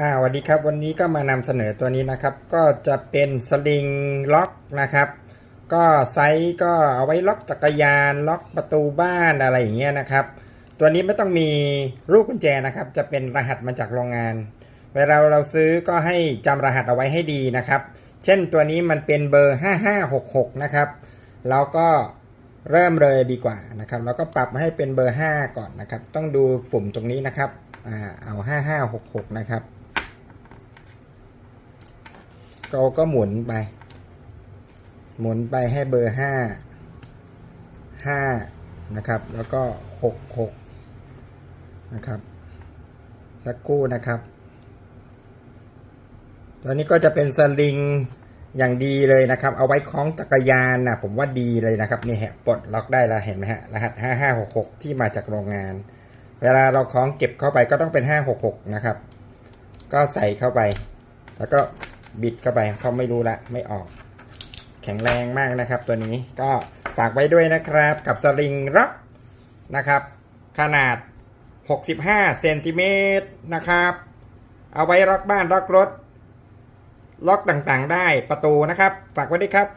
อ่าสวัสดีครับวันนี้ก็มานำเสนอตัวนี้นะครับ ก็จะเป็นสลิงล็อกนะครับ ก็ไซส์ก็เอาไว้ล็อกจักรยานล็อกประตูบ้านอะไรอย่างเงี้ยนะครับ ตัวนี้ไม่ต้องมีลูกกุญแจนะครับ จะเป็นรหัสมาจากโรงงาน เวลาเราซื้อก็ให้จำรหัสเอาไว้ให้ดีนะครับ เช่นตัวนี้มันเป็นเบอร์ 5566 นะครับแล้วก็เริ่มเลยดีกว่านะครับแล้วก็ปรับให้เป็นเบอร์ 5 ก่อนนะครับ ต้องดูปุ่มตรงนี้นะครับ อ่า เอา 5566 นะครับ ก็ก็หมุนไป หมุนไปให้เบอร์ห้าห้านะครับ แล้วก็หกหกนะครับ สักครู่นะครับ ตัวนี้ก็จะเป็นสลิงอย่างดีเลยนะครับ เอาไว้คล้องจักรยานนะผมว่าดีเลยนะครับนี่ฮะปลดล็อกได้แล้วเห็นไหมฮะรหัสห้าห้าหกหกที่มาจากโรงงาน เวลาเราคล้องเก็บเข้าไปก็ต้องเป็นห้าหกหกนะครับ ก็ใส่เข้าไป แล้วก็ บิดเข้าไปเขาไม่รู้ละไม่ออก แข็งแรงมากนะครับ ตัวนี้ก็ฝากไว้ด้วยนะครับ กับสลิงร็อกนะครับ ขนาด 65เซนติเมตรนะครับ เอาไว้ล็อกบ้านล็อกรถ ล็อกต่างๆ ได้ประตูนะครับ ฝากไว้ด้วยครับ